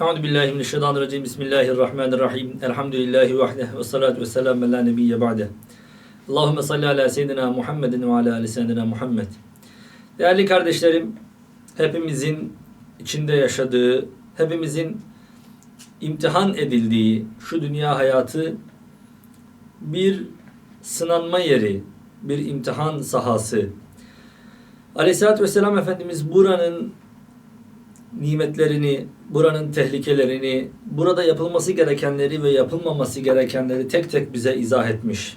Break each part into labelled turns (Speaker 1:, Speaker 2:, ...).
Speaker 1: Euzu billahi mineşşeytanirracim. Bismillahirrahmanirrahim. Elhamdülillahi vahde ve salatu ve selam ala nebiyye ba'de. Allahumme salli ala seyyidina Muhammedin ve ala ali seyyidina Muhammed. Değerli kardeşlerim, hepimizin içinde yaşadığı, hepimizin imtihan edildiği şu dünya hayatı bir sınanma yeri, bir imtihan sahası. Aleyhisselatü Vesselam Efendimiz buranın nimetlerini, buranın tehlikelerini, burada yapılması gerekenleri ve yapılmaması gerekenleri tek tek bize izah etmiş.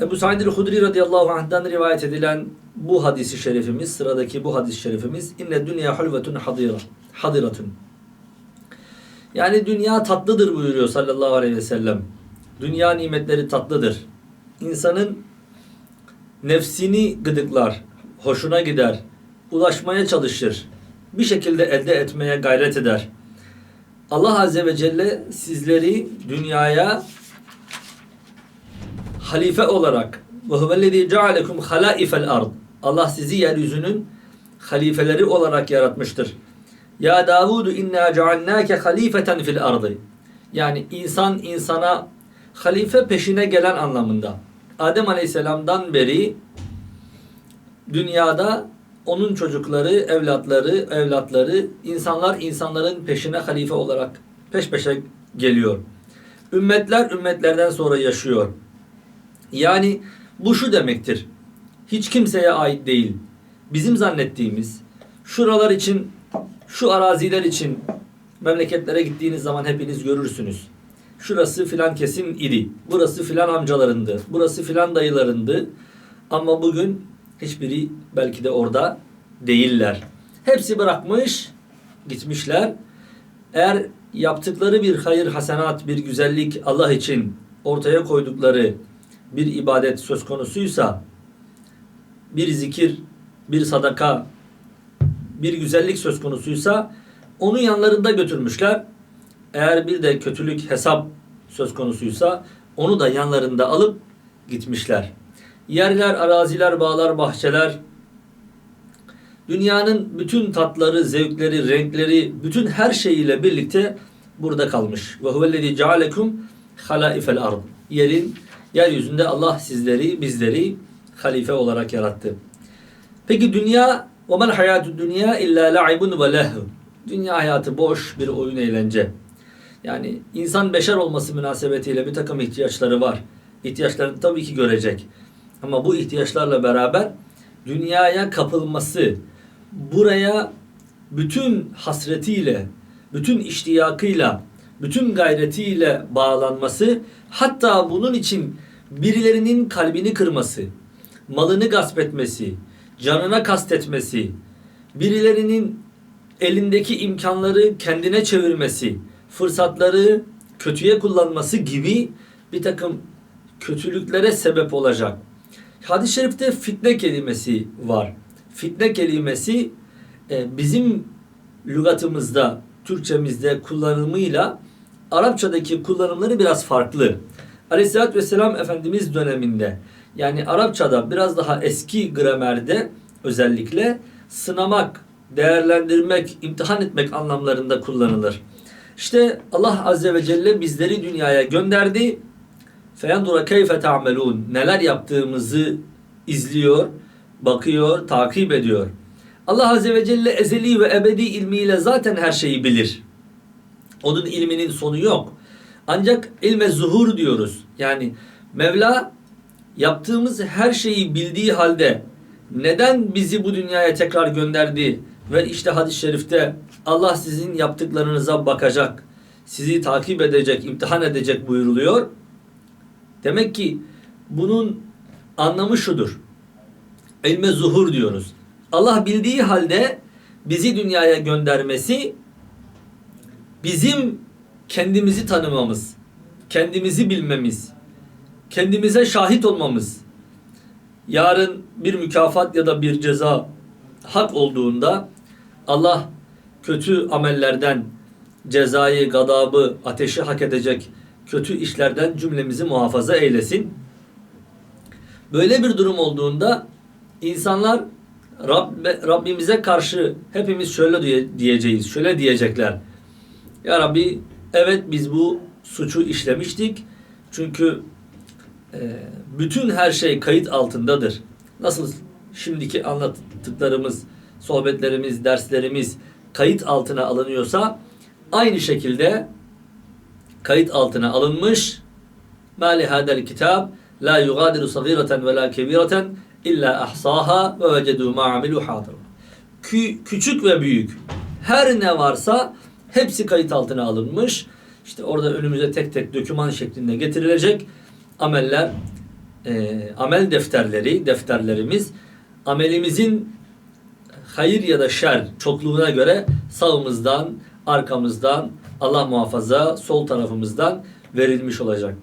Speaker 1: Ebu Said el-Hudri radıyallahu anh'dan rivayet edilen bu hadisi şerifimiz, sıradaki bu hadis-i şerifimiz inne dünya hulvetun hadira, hadiratun. Yani dünya tatlıdır buyuruyor sallallahu aleyhi ve sellem. Dünya nimetleri tatlıdır. İnsanın nefsini gıdıklar, hoşuna gider, ulaşmaya çalışır. Bir şekilde elde etmeye gayret eder. Allah Azze ve Celle sizleri dünyaya halife olarak ve huvellezî cealekum halâifel ard. Allah sizi yeryüzünün halifeleri olarak yaratmıştır. Ya Davud inna cealnâke halifeten fil ardı. Yani insan insana halife peşine gelen anlamında. Adem Aleyhisselam'dan beri dünyada onun çocukları, evlatları, evlatları, insanlar insanların peşine halife olarak peş peşe geliyor. Ümmetler ümmetlerden sonra yaşıyor. Yani bu şu demektir. Hiç kimseye ait değil. Bizim zannettiğimiz şuralar için, şu araziler için memleketlere gittiğiniz zaman hepiniz görürsünüz. Şurası filan kesim idi. Burası filan amcalarındı. Burası filan dayılarındı. Ama bugün hiçbiri belki de orada değiller. Hepsi bırakmış, gitmişler. Eğer yaptıkları bir hayır, hasenat, bir güzellik Allah için ortaya koydukları bir ibadet söz konusuysa, bir zikir, bir sadaka, bir güzellik söz konusuysa onu yanlarında götürmüşler. Eğer bir de kötülük, hesap söz konusuysa onu da yanlarında alıp gitmişler. Yerler, araziler, bağlar, bahçeler, dünyanın bütün tatları, zevkleri, renkleri, bütün her şeyiyle birlikte burada kalmış. Ve huvellezî cealekum halaifel ard. Yerin, yeryüzünde Allah sizleri, bizleri halife olarak yarattı. Peki dünya ve men hayatü dünya illa la'ibun ve lehv. Dünya hayatı boş bir oyun eğlence. Yani insan beşer olması münasebetiyle bir takım ihtiyaçları var. İhtiyaçlarını tabii ki görecek. Ama bu ihtiyaçlarla beraber dünyaya kapılması, buraya bütün hasretiyle, bütün iştiyakıyla, bütün gayretiyle bağlanması, hatta bunun için birilerinin kalbini kırması, malını gasp etmesi, canına kastetmesi, birilerinin elindeki imkanları kendine çevirmesi, fırsatları kötüye kullanması gibi bir takım kötülüklere sebep olacak. Hadis-i şerifte fitne kelimesi var. Fitne kelimesi e, bizim lügatımızda, Türkçemizde kullanımıyla Arapçadaki kullanımları biraz farklı. Aleyhisselatü Vesselam Efendimiz döneminde yani Arapçada biraz daha eski gramerde özellikle sınamak, değerlendirmek, imtihan etmek anlamlarında kullanılır. İşte Allah Azze ve Celle bizleri dünyaya gönderdi. Feyandura keyfe ta'melun. Neler yaptığımızı izliyor, bakıyor, takip ediyor. Allah Azze ve Celle ezeli ve ebedi ilmiyle zaten her şeyi bilir. Onun ilminin sonu yok. Ancak ilme zuhur diyoruz. Yani Mevla yaptığımız her şeyi bildiği halde neden bizi bu dünyaya tekrar gönderdi? Ve işte hadis-i şerifte Allah sizin yaptıklarınıza bakacak, sizi takip edecek, imtihan edecek buyuruluyor. Demek ki bunun anlamı şudur. İlme zuhur diyoruz. Allah bildiği halde bizi dünyaya göndermesi bizim kendimizi tanımamız, kendimizi bilmemiz, kendimize şahit olmamız, yarın bir mükafat ya da bir ceza hak olduğunda Allah kötü amellerden cezayı, gadabı, ateşi hak edecek kötü işlerden cümlemizi muhafaza eylesin. Böyle bir durum olduğunda insanlar Rabbe, Rabbimize karşı hepimiz şöyle diye, diyeceğiz. Şöyle diyecekler. Ya Rabbi evet biz bu suçu işlemiştik. Çünkü e, bütün her şey kayıt altındadır. Nasıl şimdiki anlattıklarımız, sohbetlerimiz, derslerimiz kayıt altına alınıyorsa aynı şekilde kayıt altına alınmış ma li hadal kitab la yugadiru sagireten ve la kebireten illa ahsaha ve vecedu ma amilu hadir. Kü- küçük ve büyük her ne varsa hepsi kayıt altına alınmış. İşte orada önümüze tek tek döküman şeklinde getirilecek ameller, e, amel defterleri, defterlerimiz amelimizin hayır ya da şer çokluğuna göre sağımızdan, arkamızdan, Allah muhafaza sol tarafımızdan verilmiş olacak.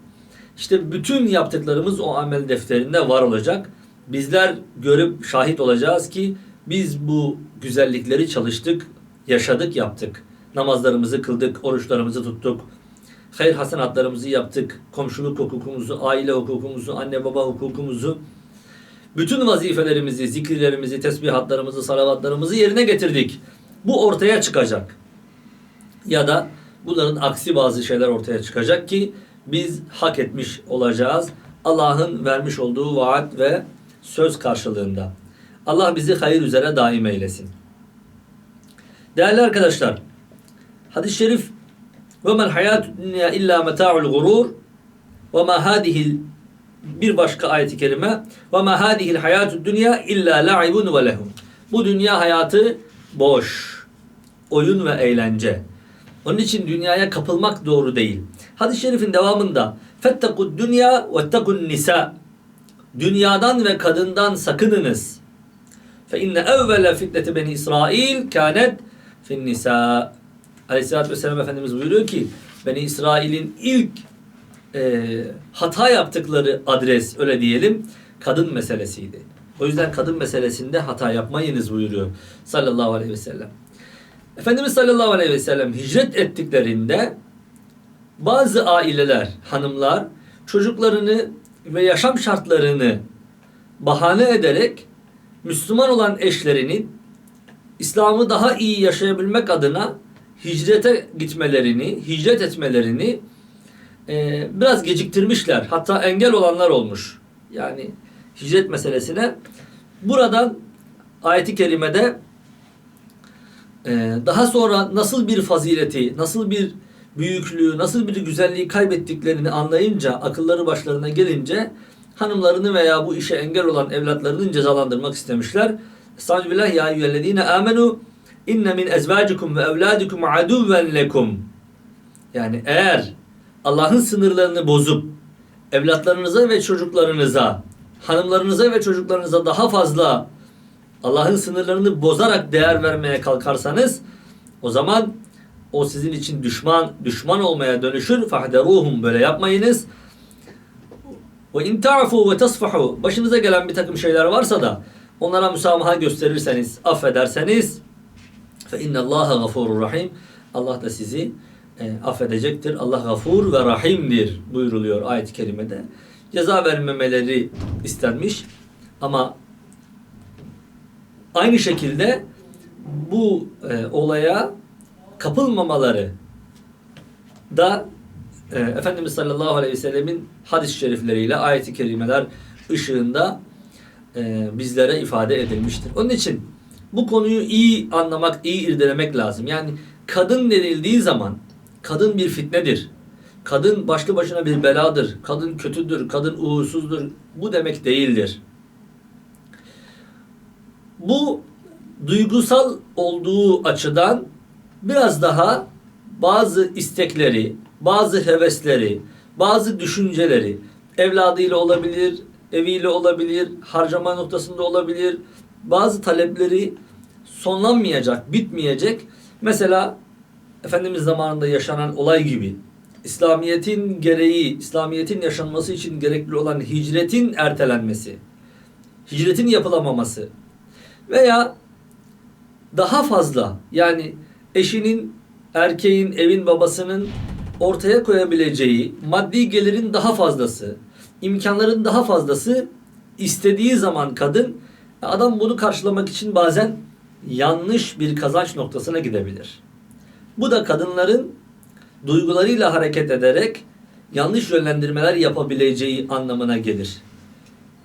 Speaker 1: İşte bütün yaptıklarımız o amel defterinde var olacak. Bizler görüp şahit olacağız ki biz bu güzellikleri çalıştık, yaşadık, yaptık. Namazlarımızı kıldık, oruçlarımızı tuttuk. Hayır hasenatlarımızı yaptık. Komşuluk hukukumuzu, aile hukukumuzu, anne baba hukukumuzu bütün vazifelerimizi, zikirlerimizi, tesbihatlarımızı, salavatlarımızı yerine getirdik. Bu ortaya çıkacak. Ya da bunların aksi bazı şeyler ortaya çıkacak ki biz hak etmiş olacağız. Allah'ın vermiş olduğu vaat ve söz karşılığında. Allah bizi hayır üzere daim eylesin. Değerli arkadaşlar, hadis-i şerif ve men hayatü dünya illa meta'ul gurur ve ma bir başka ayet-i kerime ve ma hadihil hayatü dünya illa la'ibun ve. Bu dünya hayatı boş, oyun ve eğlence. Onun için dünyaya kapılmak doğru değil. Hadis-i şerifin devamında fettekud dünya ve tekun nisa. Dünyadan ve kadından sakınınız. Fe inne evvele fitneti beni İsrail kânet fin nisa. Aleyhisselatü Vesselam Efendimiz buyuruyor ki Beni İsrail'in ilk e, hata yaptıkları adres öyle diyelim kadın meselesiydi. O yüzden kadın meselesinde hata yapmayınız buyuruyor sallallahu aleyhi ve sellem. Efendimiz sallallahu aleyhi ve sellem hicret ettiklerinde bazı aileler, hanımlar çocuklarını ve yaşam şartlarını bahane ederek Müslüman olan eşlerinin İslam'ı daha iyi yaşayabilmek adına hicrete gitmelerini, hicret etmelerini e, biraz geciktirmişler. Hatta engel olanlar olmuş. Yani hicret meselesine. Buradan ayeti kerimede e, daha sonra nasıl bir fazileti, nasıl bir büyüklüğü, nasıl bir güzelliği kaybettiklerini anlayınca, akılları başlarına gelince hanımlarını veya bu işe engel olan evlatlarını cezalandırmak istemişler. Estağfirullah ya eyyühellezine amenu inne min ezvacikum ve evladikum aduven lekum. Yani eğer Allah'ın sınırlarını bozup evlatlarınıza ve çocuklarınıza, hanımlarınıza ve çocuklarınıza daha fazla Allah'ın sınırlarını bozarak değer vermeye kalkarsanız o zaman o sizin için düşman düşman olmaya dönüşür. Fahderuhum böyle yapmayınız. Ve in ta'fu ve tasfahu başınıza gelen bir takım şeyler varsa da onlara müsamaha gösterirseniz, affederseniz fe innallaha gafurur rahim. Allah da sizi e, affedecektir. Allah gafur ve rahimdir buyuruluyor ayet-i kerimede. Ceza vermemeleri istenmiş ama aynı şekilde bu e, olaya kapılmamaları da e, Efendimiz sallallahu aleyhi ve sellemin hadis-i şerifleriyle ayet-i kerimeler ışığında e, bizlere ifade edilmiştir. Onun için bu konuyu iyi anlamak, iyi irdelemek lazım. Yani kadın denildiği zaman kadın bir fitnedir. Kadın başlı başına bir beladır. Kadın kötüdür, kadın uğursuzdur. Bu demek değildir. Bu duygusal olduğu açıdan biraz daha bazı istekleri, bazı hevesleri, bazı düşünceleri evladıyla olabilir, eviyle olabilir, harcama noktasında olabilir. Bazı talepleri sonlanmayacak, bitmeyecek. Mesela Efendimiz zamanında yaşanan olay gibi İslamiyet'in gereği, İslamiyet'in yaşanması için gerekli olan hicretin ertelenmesi, hicretin yapılamaması veya daha fazla yani eşinin, erkeğin, evin babasının ortaya koyabileceği maddi gelirin daha fazlası, imkanların daha fazlası istediği zaman kadın Adam bunu karşılamak için bazen yanlış bir kazanç noktasına gidebilir. Bu da kadınların duygularıyla hareket ederek yanlış yönlendirmeler yapabileceği anlamına gelir.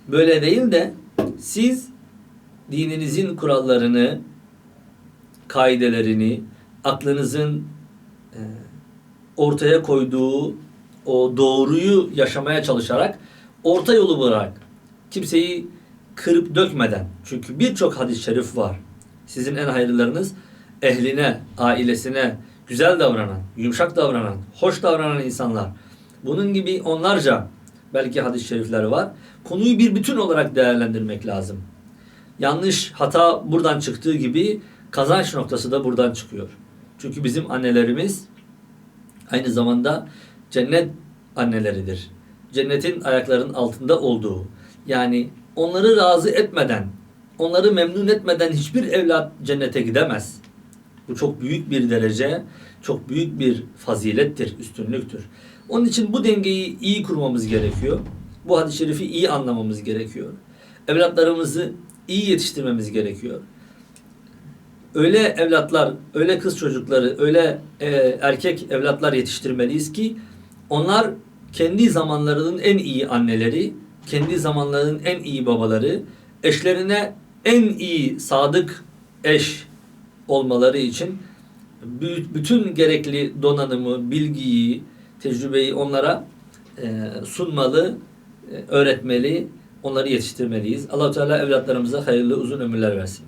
Speaker 1: Böyle değil de siz dininizin kurallarını, kaidelerini, aklınızın e, ortaya koyduğu o doğruyu yaşamaya çalışarak orta yolu bırak. Kimseyi kırıp dökmeden. Çünkü birçok hadis-i şerif var. Sizin en hayırlılarınız ehline, ailesine güzel davranan, yumuşak davranan, hoş davranan insanlar. Bunun gibi onlarca belki hadis-i şerifler var. Konuyu bir bütün olarak değerlendirmek lazım. Yanlış hata buradan çıktığı gibi kazanç noktası da buradan çıkıyor. Çünkü bizim annelerimiz aynı zamanda cennet anneleridir. Cennetin ayaklarının altında olduğu. Yani onları razı etmeden, onları memnun etmeden hiçbir evlat cennete gidemez. Bu çok büyük bir derece, çok büyük bir fazilettir, üstünlüktür. Onun için bu dengeyi iyi kurmamız gerekiyor. Bu hadis-i şerifi iyi anlamamız gerekiyor. Evlatlarımızı iyi yetiştirmemiz gerekiyor. Öyle evlatlar, öyle kız çocukları, öyle e, erkek evlatlar yetiştirmeliyiz ki onlar kendi zamanlarının en iyi anneleri, kendi zamanlarının en iyi babaları, eşlerine en iyi sadık eş olmaları için bü- bütün gerekli donanımı, bilgiyi, tecrübeyi onlara e, sunmalı, e, öğretmeli, onları yetiştirmeliyiz. Allah Teala evlatlarımıza hayırlı uzun ömürler versin.